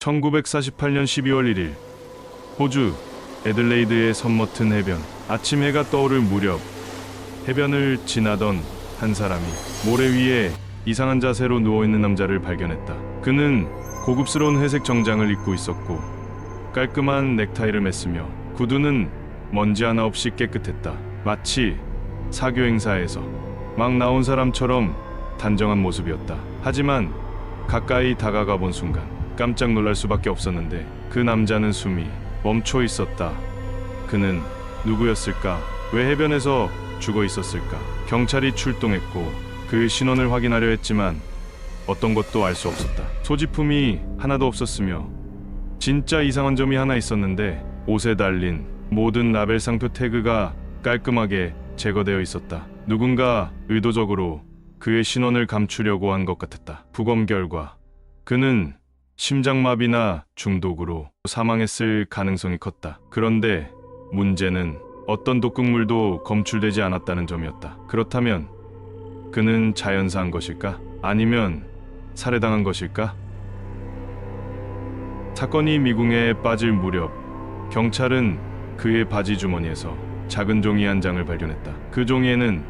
1948년 12월 1일 호주 애들레이드의 섬머튼 해변 아침 해가 떠오를 무렵 해변을 지나던 한 사람이 모래 위에 이상한 자세로 누워 있는 남자를 발견했다. 그는 고급스러운 회색 정장을 입고 있었고 깔끔한 넥타이를 맸으며 구두는 먼지 하나 없이 깨끗했다. 마치 사교 행사에서 막 나온 사람처럼 단정한 모습이었다. 하지만 가까이 다가가 본 순간 깜짝 놀랄 수밖에 없었는데 그 남자는 숨이 멈춰 있었다. 그는 누구였을까? 왜 해변에서 죽어 있었을까? 경찰이 출동했고 그 신원을 확인하려 했지만 어떤 것도 알 수 없었다. 소지품이 하나도 없었으며 진짜 이상한 점이 하나 있었는데 옷에 달린 모든 라벨 상표 태그가 깔끔하게 제거되어 있었다. 누군가 의도적으로 그의 신원을 감추려고 한 것 같았다. 부검 결과 그는 심장마비나 중독으로 사망했을 가능성이 컸다. 그런데 문제는 어떤 독극물도 검출되지 않았다는 점이었다. 그렇다면 그는 자연사한 것일까? 아니면 살해당한 것일까? 사건이 미궁에 빠질 무렵 경찰은 그의 바지 주머니에서 작은 종이 한 장을 발견했다. 그 종이에는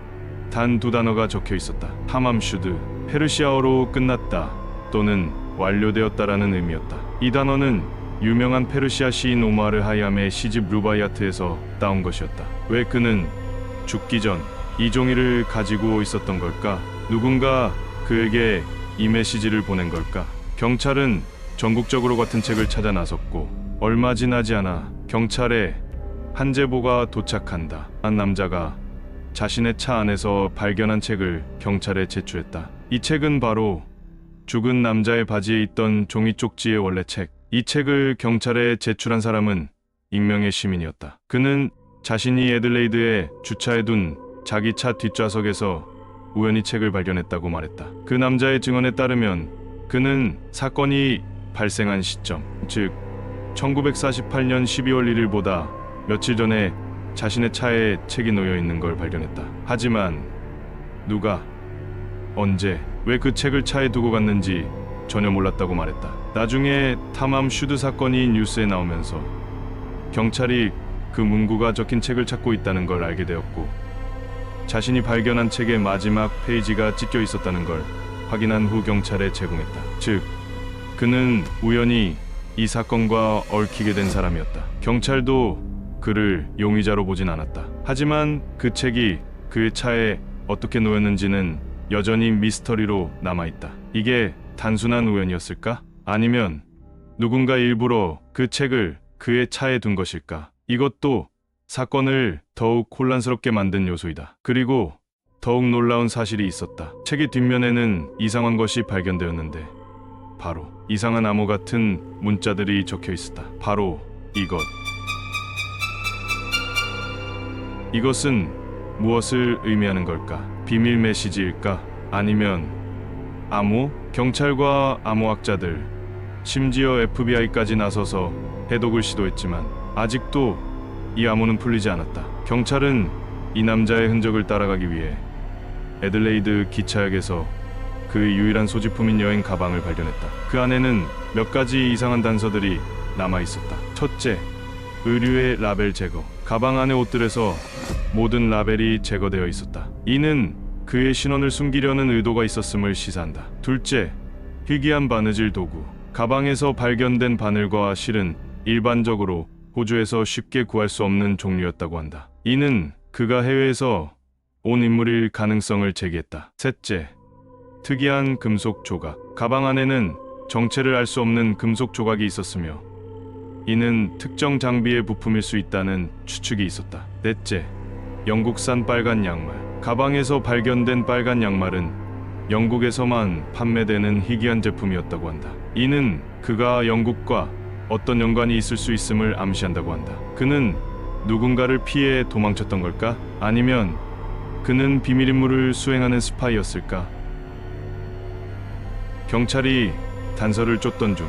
단 두 단어가 적혀 있었다. 하맘슈드 페르시아어로 끝났다 또는 완료되었다라는 의미였다. 이 단어는 유명한 페르시아 시인 오마르 하얌의 시집 루바이아트에서 따온 것이었다. 왜 그는 죽기 전 이 종이를 가지고 있었던 걸까? 누군가 그에게 이 메시지를 보낸 걸까? 경찰은 전국적으로 같은 책을 찾아 나섰고 얼마 지나지 않아 경찰에 한 제보가 도착한다. 한 남자가 자신의 차 안에서 발견한 책을 경찰에 제출했다. 이 책은 바로 죽은 남자의 바지에 있던 종이 쪽지의 원래 책. 이 책을 경찰에 제출한 사람은 익명의 시민이었다. 그는 자신이 애들레이드에 주차해둔 자기 차 뒷좌석에서 우연히 책을 발견했다고 말했다. 그 남자의 증언에 따르면 그는 사건이 발생한 시점, 즉 1948년 12월 1일보다 며칠 전에 자신의 차에 책이 놓여 있는 걸 발견했다. 하지만 누가 언제 왜 그 책을 차에 두고 갔는지 전혀 몰랐다고 말했다. 나중에 탐함 슈드 사건이 뉴스에 나오면서 경찰이 그 문구가 적힌 책을 찾고 있다는 걸 알게 되었고 자신이 발견한 책의 마지막 페이지가 찢겨 있었다는 걸 확인한 후 경찰에 제공했다. 즉 그는 우연히 이 사건과 얽히게 된 사람이었다. 경찰도 그를 용의자로 보진 않았다. 하지만 그 책이 그의 차에 어떻게 놓였는지는 여전히 미스터리로 남아있다. 이게 단순한 우연이었을까? 아니면 누군가 일부러 그 책을 그의 차에 둔 것일까? 이것도 사건을 더욱 혼란스럽게 만든 요소이다. 그리고 더욱 놀라운 사실이 있었다. 책의 뒷면에는 이상한 것이 발견되었는데 바로 이상한 암호 같은 문자들이 적혀 있었다. 바로 이것. 이것은 무엇을 의미하는 걸까? 비밀 메시지일까? 아니면 암호? 경찰과 암호학자들, 심지어 FBI까지 나서서 해독을 시도했지만 아직도 이 암호는 풀리지 않았다. 경찰은 이 남자의 흔적을 따라가기 위해 애들레이드 기차역에서 그의 유일한 소지품인 여행 가방을 발견했다. 그 안에는 몇 가지 이상한 단서들이 남아 있었다. 첫째, 의류의 라벨 제거. 가방 안의 옷들에서 모든 라벨이 제거되어 있었다. 이는 그의 신원을 숨기려는 의도가 있었음을 시사한다. 둘째, 희귀한 바느질 도구. 가방에서 발견된 바늘과 실은 일반적으로 호주에서 쉽게 구할 수 없는 종류였다고 한다. 이는 그가 해외에서 온 인물일 가능성을 제기했다. 셋째, 특이한 금속 조각. 가방 안에는 정체를 알 수 없는 금속 조각이 있었으며 이는 특정 장비의 부품일 수 있다는 추측이 있었다. 넷째, 영국산 빨간 양말. 가방에서 발견된 빨간 양말은 영국에서만 판매되는 희귀한 제품이었다고 한다. 이는 그가 영국과 어떤 연관이 있을 수 있음을 암시한다고 한다. 그는 누군가를 피해 도망쳤던 걸까? 아니면 그는 비밀 임무를 수행하는 스파이였을까? 경찰이 단서를 쫓던 중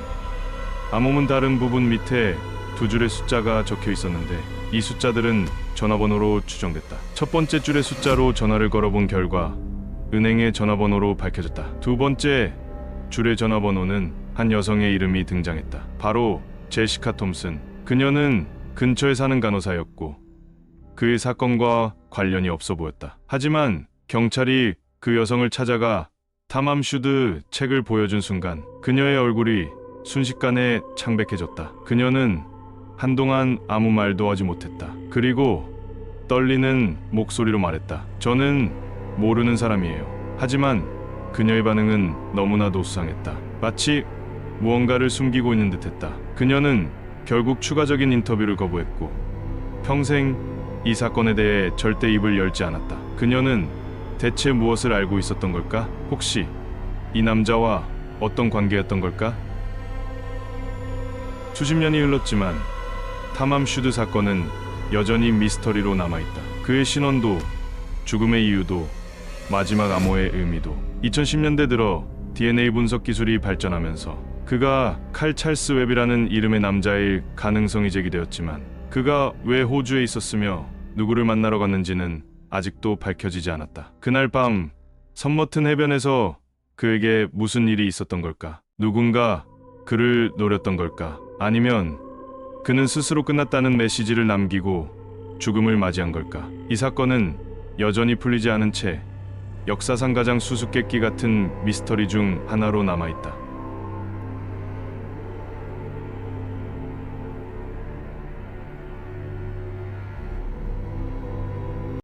암호문 다른 부분 밑에 두 줄의 숫자가 적혀 있었는데 이 숫자들은 전화번호로 추정됐다. 첫 번째 줄의 숫자로 전화를 걸어본 결과 은행의 전화번호로 밝혀졌다. 두 번째 줄의 전화번호는 한 여성의 이름이 등장했다. 바로 제시카 톰슨. 그녀는 근처에 사는 간호사였고 그의 사건과 관련이 없어 보였다. 하지만 경찰이 그 여성을 찾아가 탐함슈드 책을 보여준 순간 그녀의 얼굴이 순식간에 창백해졌다. 그녀는 한동안 아무 말도 하지 못했다. 그리고 떨리는 목소리로 말했다. 저는 모르는 사람이에요. 하지만 그녀의 반응은 너무나도 수상했다. 마치 무언가를 숨기고 있는 듯했다. 그녀는 결국 추가적인 인터뷰를 거부했고 평생 이 사건에 대해 절대 입을 열지 않았다. 그녀는 대체 무엇을 알고 있었던 걸까? 혹시 이 남자와 어떤 관계였던 걸까? 수십 년이 흘렀지만 탐함슈드 사건은 여전히 미스터리로 남아있다. 그의 신원도 죽음의 이유도 마지막 암호의 의미도 2010년대 들어 DNA 분석 기술이 발전하면서 그가 칼 찰스 웹이라는 이름의 남자일 가능성이 제기되었지만 그가 왜 호주에 있었으며 누구를 만나러 갔는지는 아직도 밝혀지지 않았다. 그날 밤 섬머튼 해변에서 그에게 무슨 일이 있었던 걸까? 누군가 그를 노렸던 걸까? 아니면 그는 스스로 끝났다는 메시지를 남기고 죽음을 맞이한 걸까? 이 사건은 여전히 풀리지 않은 채 역사상 가장 수수께끼 같은 미스터리 중 하나로 남아있다.